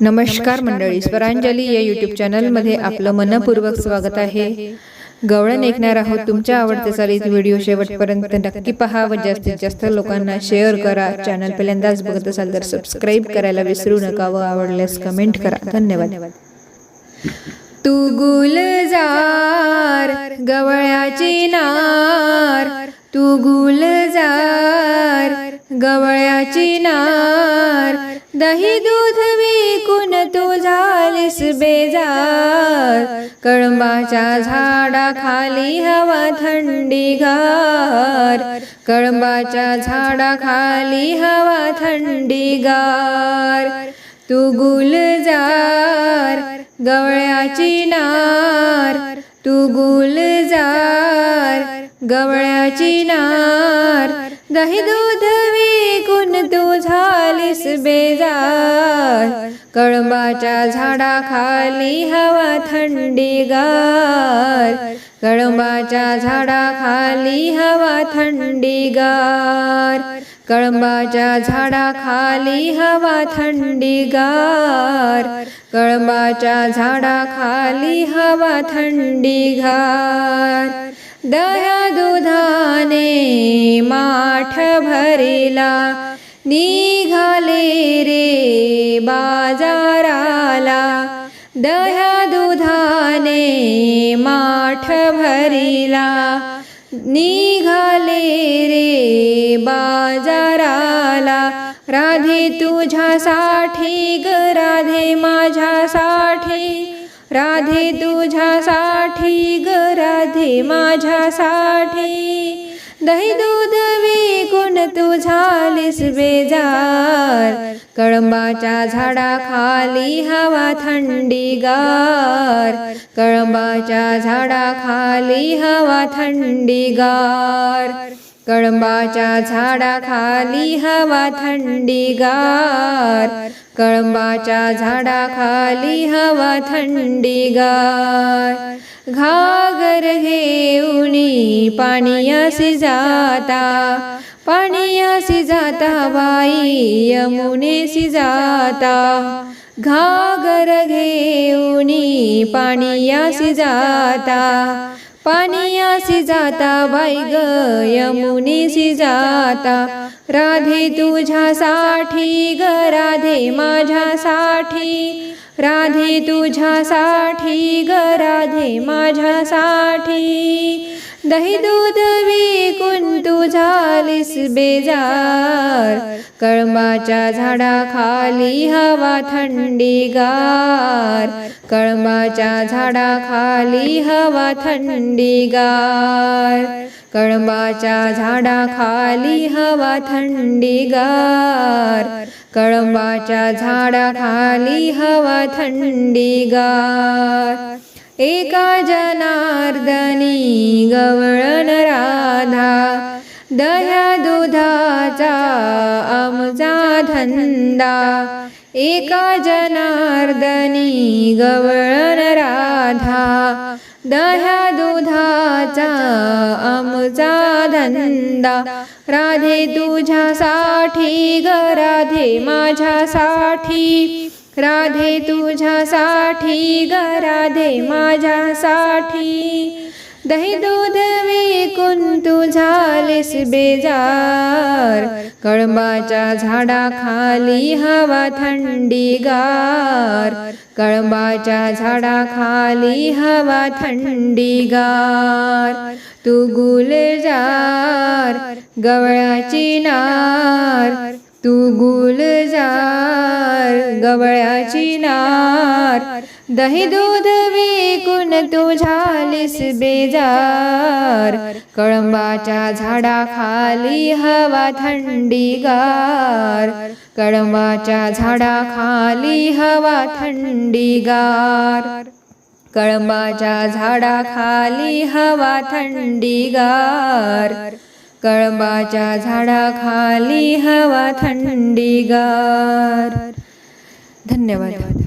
नमस्कार मंडळी स्वरांजली या यूट्यूब चॅनलमध्ये आपलं मनपूर्वक स्वागत आहे. गवळण ऐकणार आहोत तुमच्या आवडते चालीत व्हिडिओ शेवटपर्यंत नक्की पहा व जास्तीत जास्त लोकांना शेअर करा चॅनल पहिल्यांदाच बघत असाल तर सबस्क्राईब करायला विसरू नका व आवडल्यास कमेंट करा. धन्यवाद. तू गुलजार गवळ्याची नार. तू गुलजार गवळ्याची नार. दही दूध विकून तू झालीस बेजार. कळंबाच्या झाडाखाली हवा थंडी गार. कळंबाच्या झाडाखाली हवा थंडी गार. तू गुलजार गवळ्याची नार. तू गुलजार गवळ्याची नार. दही दूध वी बेजार कळंबाच्या झाडाखाली हवा थंडी गार. कळंबाच्या झाडाखाली हवा थंडी गार. कळंबाच्या झाडाखाली हवा थंडी गार. कळंबाच्या झाडाखाली हवा थंडी गार. दया दुधाने माठ भरिला निघाले रे बाजाराला दह्या दुधाने माठ भरिला. निघाले रे बाजाराला राधे तुझ्यासाठी ग राधे माझ्यासाठी. राधे तुझ्यासाठी ग राधे माझ्यासाठी. दही दूध विकून तू झालीस बेजार. कळंबाच्या झाडाखाली हवा थंडी गार. कळंबाच्या झाडाखाली हवा थंडी गार. कळंबाच्या झाडाखाली हवा थंडीगार. कळंबाच्या झाडाखाली हवा थंडीगार. घागर घागर घेऊनी पाणीयासी जाता पाणीयासी जाता बाई यमुनेसी जाता. घागर घेऊनी पाणीयासी जाता पाणीयासी जाता बाई ग यमुनेसी जाता. राधे तुझ्यासाठी ग राधे माझ्यासाठी. राधे तुझ्यासाठी ग राधे माझ्यासाठी दही दूध विकून तू झालीस बेजार. कळंबाच्या झाडाखाली हवा थंडी गार. कळंबाच्या झाडाखाली हवा थंडी गार. कळंबाच्या झाडाखाली हवा थंडी गार कळंबाच्या झाडाखाली हवा थंडी गार एका जनार्दनी गवळण राधा. दह्या दुधाचा आमचा धंदा. एका जनार्दनी गवळण राधा. दह्या दुधाचा आमचा धंदा. राधे तुझ्यासाठी ग राधे माझ्यासाठी राधे तुझ्यासाठी ग राधे माझ्यासाठी दही दूध विकून तू झालीस बेजार. कळंबाच्या झाडाखाली हवा थंडी गार. कळंबाच्या झाडाखाली हवा थंडीगार तू गुलजार गवळाची नार. तू गुलजार गवळ्याची नार. दही दूध विकून तू झालीस बेजार. कळंबाच्या झाडाखाली हवा थंडी गार. कळंबाच्या झाडाखाली हवा थंडी गार. कळंबाच्या झाडाखाली हवा थंडी गार. कळंबाच्या झाडाखाली हवा थंडीगार धन्यवाद.